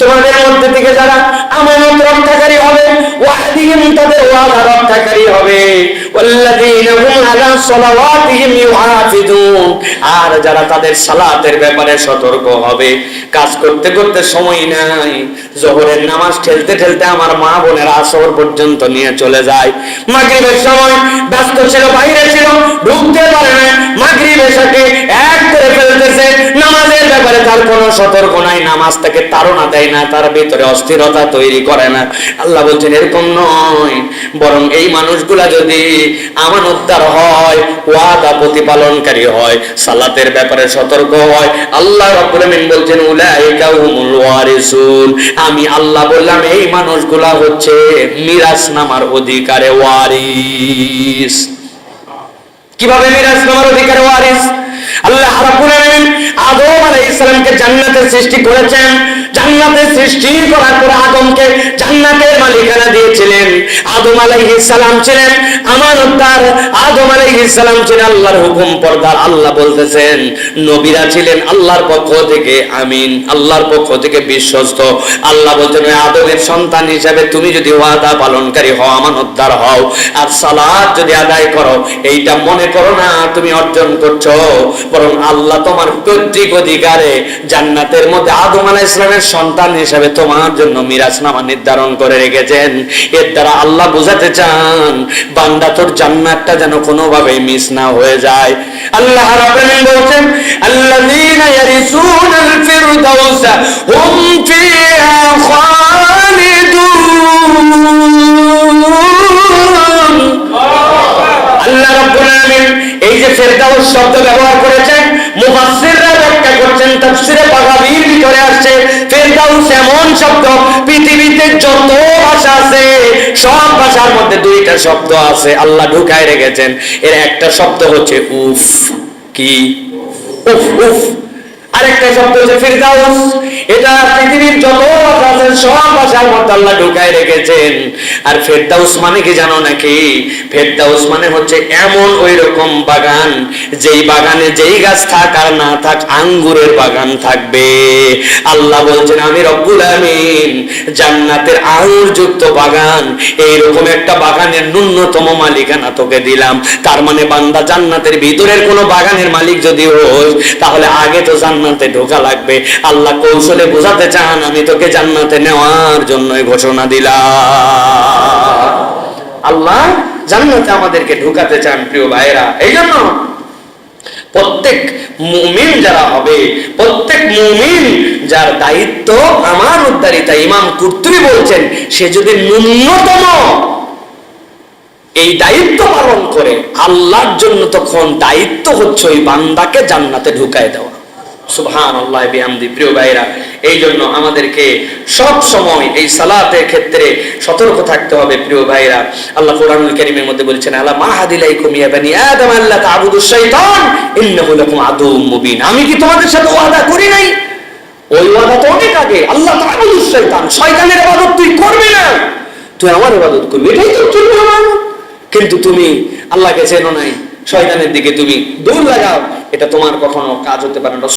তোমাদের মধ্যে থেকে যারা আমানত রক্ষাকারী হবে ওয়াহদিহিম তাদের ওয়াদা রক্ষাকারী হবে। ওয়াল্লাযীনা হুম আলা আর যারা তাদের সালাতের ব্যাপারে সতর্ক হবে, কাজ করতে করতে সময় নাই। জোহরের নামাজ ঠেলতে ঠেলতে আমার মা বোনের আসর পর্যন্ত নিয়ে চলে যায়। মাগরিবের সময় ব্যস্ত ছিল, বাইরে ছিল, ঢুকতে পারে না মাগরিবের এক করে ফেলতেছে, নামাজের ব্যাপারে তার কোনো সতর্ক নাই, নামাজ তাকে তাড়না দেয় না, তার ভিতরে অস্থিরতা তৈরি করে না। আল্লাহ বলছেন, এরকম নয়। বরং এই মানুষগুলা যদি আমানতদার হয়, ওয়াদা প্রতিপালনকারী হয়, সালাতের ব্যাপারে সতর্ক হয়, আল্লাহ রাব্বুল আমিন বলছেন, উলাইকা আমি আল্লাহ বললাম, এই মানুষগুলা হচ্ছে মিরাস নামার অধিকারে ওয়ারিস। কীভাবে মিরাজ নামার অধিকার ওয়ারিস? আল্লাহ জান্নাতের সৃষ্টি করেছেন। জান্নাতের সৃষ্টি করার পর আদমকে জান্নাতের মালিকানা দিয়েছিলেন। আদম আলাইহিস আদম আলাইহিস ছিলেন আল্লাহর হুকুম পর্দার। আল্লাহ বলতেছেন, নবীরা ছিলেন আল্লাহর পক্ষ থেকে আমিন, আল্লাহর পক্ষ থেকে বিশ্বস্ত। আল্লাহ আদমের সন্তান তুমি যদি ওয়াদা পালনকারী হও হও, আর যদি আদায় করো, এইটা মনে করো না তুমি অর্জন করছ। বরং আল্লাহ তোমার পৈতৃক অধিকারে জান্নাতের মধ্যে আদম ইসলামের সন্তান হিসাবে তোমার জন্য মিরাজনামা নির্ধারণ করে রেখেছেন এর দ্বারা আল্লাহ বুঝাতে চান, বান্দা তোর জান্নাতটা যেন কোনোভাবে মিস না হয়ে যায়। আল্লাহ রাব্বুল বলছেন, আল্লাযীনা ইয়ারিসুনাল ফিরদাউসা হুম ফিহা খালিদুন। আল্লাহ রাব্বুল আলামিন এই যে ফেরদাউস শব্দ ব্যবহার করেছেন, মুফাসসিররা ব্যাখ্যা করছেন, তাফসিরে বাগাবীর ভিতরে আসছে। ফেরদাউস এমন শব্দ, পৃথিবীতে যত ভাষা আছে, সব ভাষার মধ্যে দুইটা শব্দ আছে। আল্লাহ ঢুকায় রেখেছেন। এর একটা শব্দ হচ্ছে উফ, কি? উফ উফ। আরেকটা শব্দ হচ্ছে ফিরদাউস। এটা পৃথিবীর যত আছে, সব ভাষার মধ্যে আল্লাহ ঢুকায় রেখেছেন। আর ফেরদাউস মানে কি জানো নাকি? ফেরদাউস মানে হচ্ছে এমন ওই রকম বাগান, যেই বাগানে যেই গাছ থাক আর না থাক, আঙ্গুরের বাগান থাকবে। আল্লাহ বলছেন, আমি রব্বুল আমিন জান্নাতের আঙ্গুর যুক্ত বাগান, এইরকম একটা বাগানের ন্যূনতম মালিকানা তোকে দিলাম। তার মানে বান্দা জান্নাতের ভিতরের কোনো বাগানের মালিক যদি হোস, তাহলে আগে তো জান্নাতে ঢোকা লাগবে। আল্লাহ কৌশলে বোঝাতে চান, আমি তোকে জান্নাতে নেওয়ার জন্যই ঘোষণা দিলাম। আল্লাহ জান্নাতে আমাদেরকে ঢুকাতে চান, প্রিয় ভাইরা এই জন্য প্রত্যেক মুমিন যারা হবে, প্রত্যেক মুমিন যার দায়িত্ব আমার উদ্ধারিতা ইমাম কুর্তুবি বলছেন, সে যদি ন্যূনতম এই দায়িত্ব পালন করে, আল্লাহর জন্য তখন দায়িত্ব হচ্ছে ওই বান্দাকে জান্নাতে ঢুকায় দেওয়া। এই জন্য আমাদেরকে সব সময় এই সালাতের ক্ষেত্রে সতর্ক থাকতে হবে, প্রিয় ভাইরা। আল্লাহ কোরআনুল মধ্যে বলছেন আল্লাহ আমি কি তোমাদের সাথে ওয়াদা করি নাই? ওই ওয়াদা অনেক আগে। আল্লাহ শয়তানের তুই করবি না। তুই আমার ইবাদত করবি, এটাই তো কিন্তু তুমি আল্লাহকে চেনো নাই, শয়তানের দিকে তুমি দূর লাগাও, এটা তোমার কখনো কাজ হতে পারে না।